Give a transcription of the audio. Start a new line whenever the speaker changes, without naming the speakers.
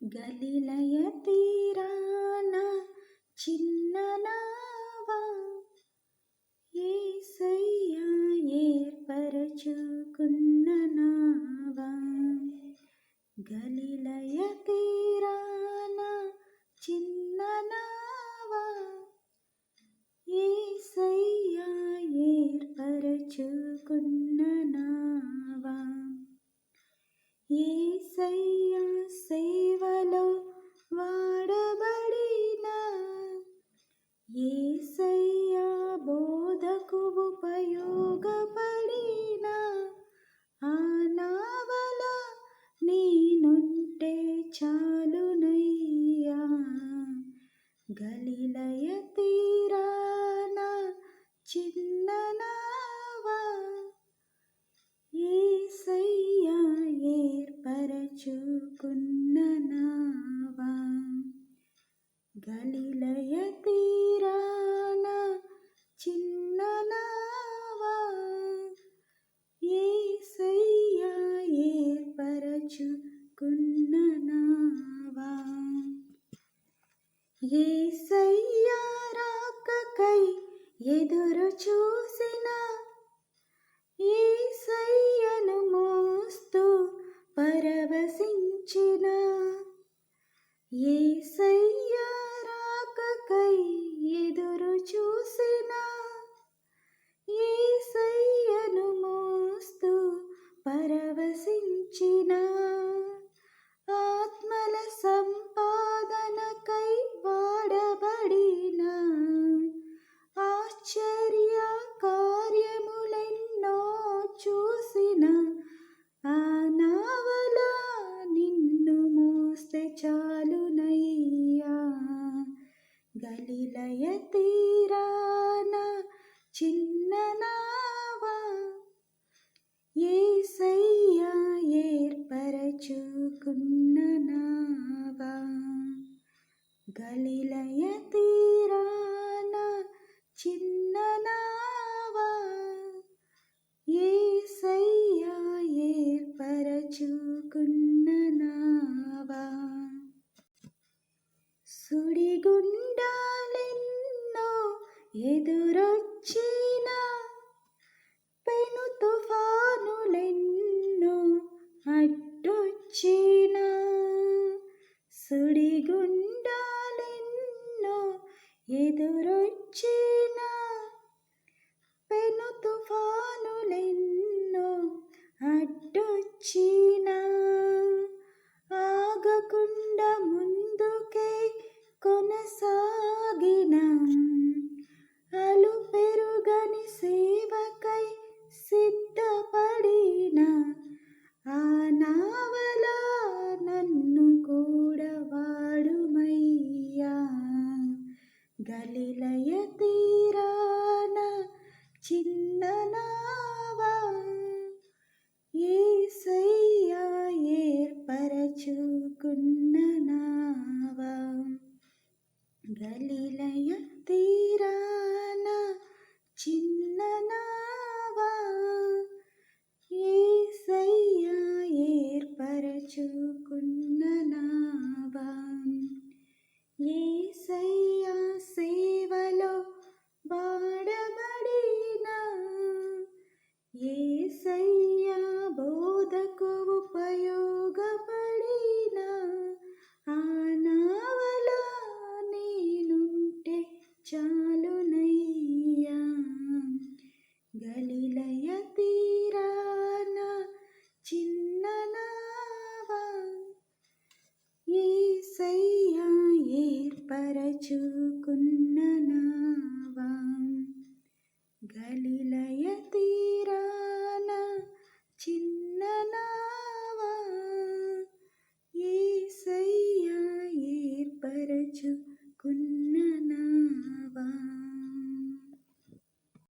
గలిలయ తీరాన చిన్ననావా ఏసయ్యా ఏర్పరచుకున్న నావా గలిలయ తీరా ఏసయ్యా బోధకు ఉపయోగపడిన ఆ నావల నేనుంటే చాలునయ్యా. గలిలయ తీరాన చిన్న నావా ఏసయ్యా ఏర్పరచుకున్న ఏసయ్యా రాకకై ఎదురు చూసిన ఏసయ్యను మోస్తూ పరవశించిన గుండాలెన్నో ఎదురొచ్చిన పెను తుఫానులెన్నో అడ్డొచ్చిన. సుడిగుండాలెన్నో ఎదురొచ్చిన పెను తుఫానులెన్నో అడ్డొచ్చిన. సాగిన. అలు పెరుగని సేవకై సిద్ధపడిన. ఆ నావల నన్ను కూడా వాడుమయ్యా. గలిలయ తీరాన చిన్న నావా ఏసయ్యా ఏర్పరచుకున్న నా గలిలయ తీరాన చిన్న నావా ఏసయ్యా ఏర్పరచుకున్న నావా ఏసయ్యా సేవలో వాడబడిన ఏసయ్యా బోధకు ఉపయోగపడిన? ఆ ఏర్పరచుకున్న